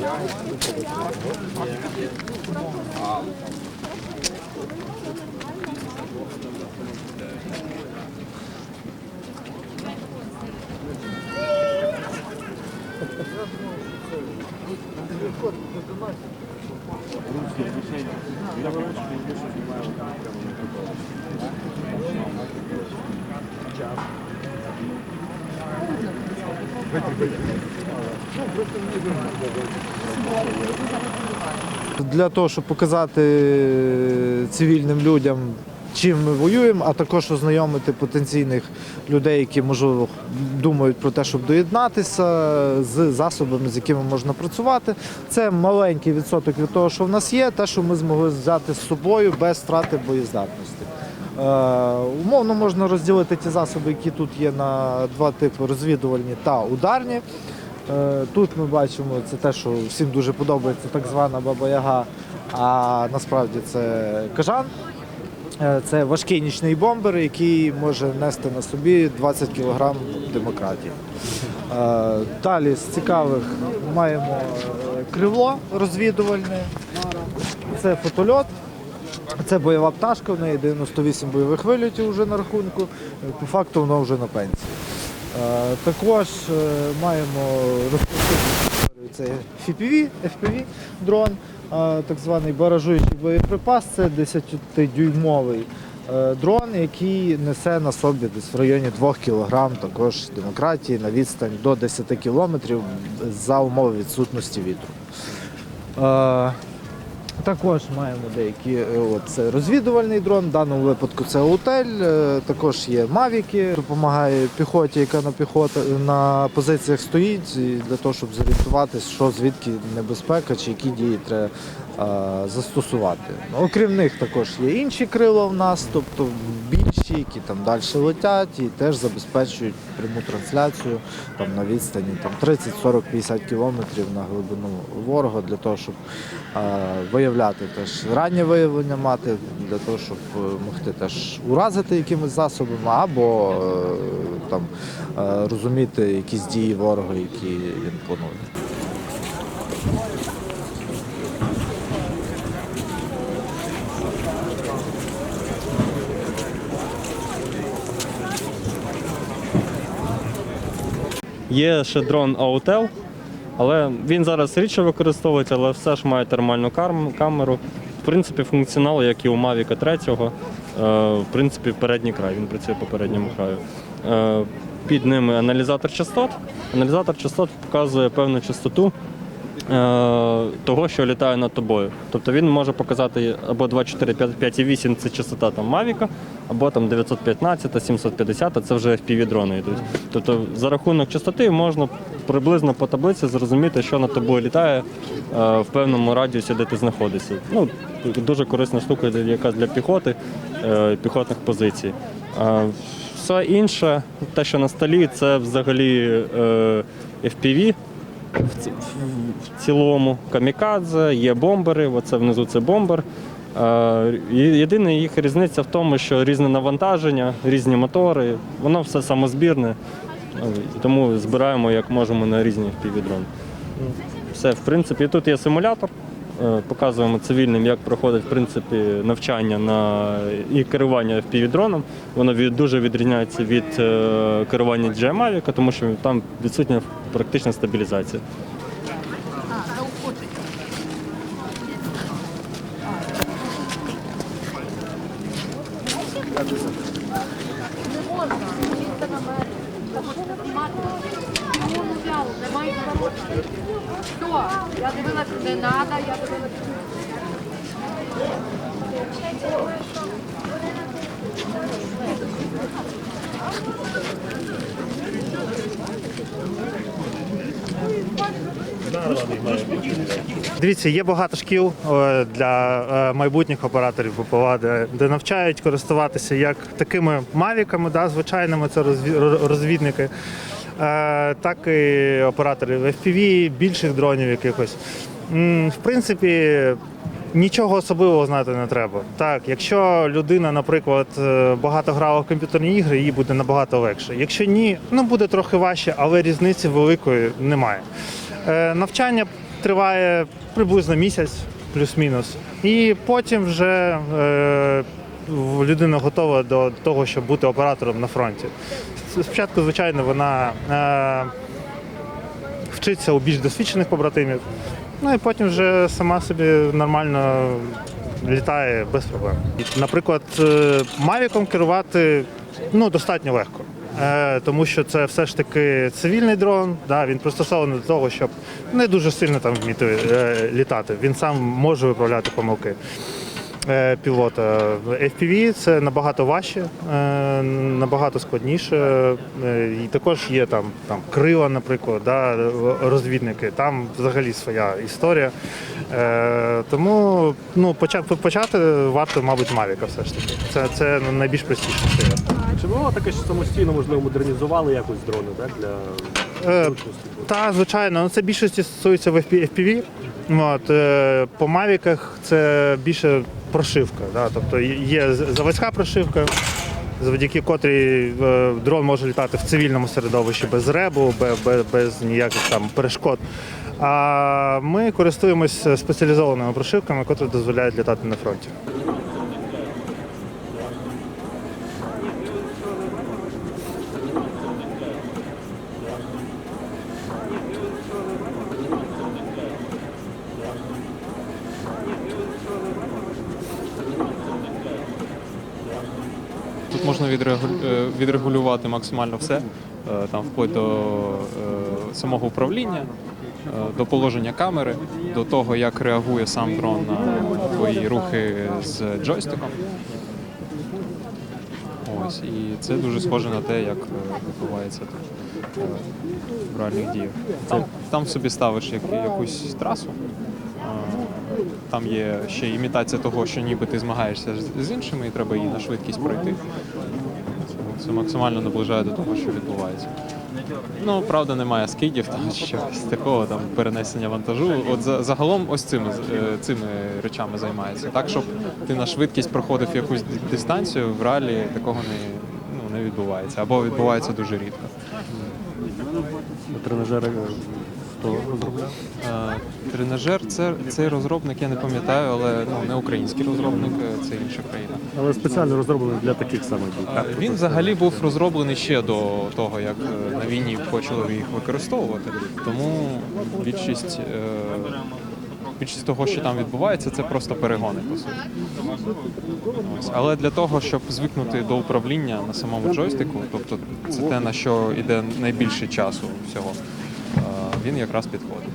Я для того, щоб показати цивільним людям, чим ми воюємо, а також ознайомити потенційних людей, які можливо думають про те, щоб доєднатися з засобами, з якими можна працювати. Це маленький відсоток від того, що в нас є, те, що ми змогли взяти з собою без втрати боєздатності. Е, умовно можна розділити ті засоби, які тут є на два типи розвідувальні та ударні. Е, Тут ми бачимо це те, що всім дуже подобається так звана баба Яга, а насправді це кажан. Е, Це важкий нічний бомбер, який може нести на собі 20 кг демократії. Далі з цікавих маємо кривло розвідувальне, це фотольот. Це бойова пташка, в неї 98 бойових вильотів вже на рахунку. По факту воно вже на пенсії. Е, Також е, маємо розповсюджений це FPV, FPV дрон, е, так званий баражуючий боєприпас. Це 10-дюймовий е, дрон, який несе на собі десь в районі 2 кг також демократії на відстань до 10 км за умови відсутності вітру. Також маємо деякі е, от, це розвідувальний дрон. В даному випадку це утель. е, Також є мавіки, допомагає піхоті, яка на піхота на позиціях стоїть, для того, щоб зорієнтуватись, що звідки небезпека чи які дії треба застосувати. Ну, Окрім них також є інші крила в нас, тобто більші, які там далі летять і теж забезпечують пряму трансляцію там на відстані там 30, 40, 50 кілометрів на глибину ворога для того, щоб е, виявляти теж раннє виявлення мати, для того, щоб е, могти теж уразити якимись засобами або е, там е, розуміти якісь дії ворога, які він планує. Є ще дрон Autel, але він зараз рідше використовується, але все ж має термальну камеру. В принципі, функціонал, як і у Mavic 3, е, в принципі, передній край, він працює по передньому краю. Е, Під ними аналізатор частот. Аналізатор частот показує певну частоту того, що літає над тобою. Тобто він може показати або 24, 5,8 це частота там Mavic, або там 915, 750 це вже FPV-дрони йдуть. Тобто за рахунок частоти можна приблизно по таблиці зрозуміти, що над тобою літає е, в певному радіусі, де ти знаходишся. Ну, дуже корисна штука, яка для піхоти, е, піхотних позицій. Е, Все інше, те, що на столі, це взагалі е, FPV в, ці- в цілому камікадзе, є бомбери, оце внизу це бомбер. Е, Єдина їх різниця в тому, що різне навантаження, різні мотори, воно все самозбірне, е, тому збираємо як можемо на різні FPV-дрони. Все, в принципі, тут є симулятор. Е, Показуємо цивільним, як проходить в принципі, навчання на і керування FPV-дроном. Воно від, дуже відрізняється від е, керування DJI Mavic, тому що там відсутня практична стабілізація. Що? Я дивилася, не треба, я дивилася. Дивіться, є багато шкіл е, для е, майбутніх операторів ППЛА, де, навчають користуватися як такими мавіками, да, звичайними це розвідники, е, так і операторів FPV, більших дронів якихось. В принципі, нічого особливого знати не треба. Так, якщо людина, наприклад, багато грала в комп'ютерні ігри, їй буде набагато легше. Якщо ні, ну буде трохи важче, але різниці великої немає. Е, Навчання триває приблизно місяць, плюс-мінус. І потім вже е, людина готова до того, щоб бути оператором на фронті. Спочатку, звичайно, вона е, вчиться у більш досвідчених побратимів, ну і потім вже сама собі нормально літає без проблем. Наприклад, Мавіком керувати ну, достатньо легко. Е, Тому що це все ж таки цивільний дрон, да, він пристосований до того, щоб не дуже сильно там вміти е, літати. Він сам може виправляти помилки пілота. FPV це набагато важче, е, набагато складніше. Е, І також є там, там крила, наприклад, да, розвідники. Там взагалі своя історія. Е, Тому ну, почати, варто, мабуть, Мавіка все ж таки. Це, це найбільш простіше. Чи було таке, що самостійно можливо модернізували якось дрони так, для Е. Та, звичайно, ну це більшості стосується в FPV. От, е, по мавіках це більше прошивка. Да? Тобто є заводська прошивка, завдяки котрій е, дрон може літати в цивільному середовищі без ребу, без, без, без ніяких там перешкод. А ми користуємося спеціалізованими прошивками, котрі дозволяють літати на фронті. Відрегулювати максимально все, е, там вплоть до е, самого управління, е, до положення камери, до того, як реагує сам дрон на твої рухи з джойстиком. Ось, і це дуже схоже на те, як е, відбувається тут е, в реальних діях. Там, там собі ставиш як, якусь трасу. е, Там є ще імітація того, що ніби ти змагаєшся з іншими, і треба її на швидкість пройти. Це- максимально наближає до того, що відбувається. Ну, правда, немає скидів там чи чогось такого, там перенесення вантажу. От за- загалом ось цими, е, цими речами займається. Так, щоб ти на швидкість проходив якусь дистанцію, в реалі такого не, ну, не відбувається. Або відбувається дуже рідко. Тренажери хто розробляв? Е, Тренажер це цей розробник, я не пам'ятаю, але ну, не український розробник, е, це інша країна. Але спеціально розроблений для таких самих дій. Е, Він взагалі був розроблений ще до того, як на війні почали їх використовувати. Тому більшість, більшість того, що там відбувається, це просто перегони по суті. Ось. Але для того, щоб звикнути до управління на самому джойстику, тобто це те, на що йде найбільше часу всього, він якраз підходить.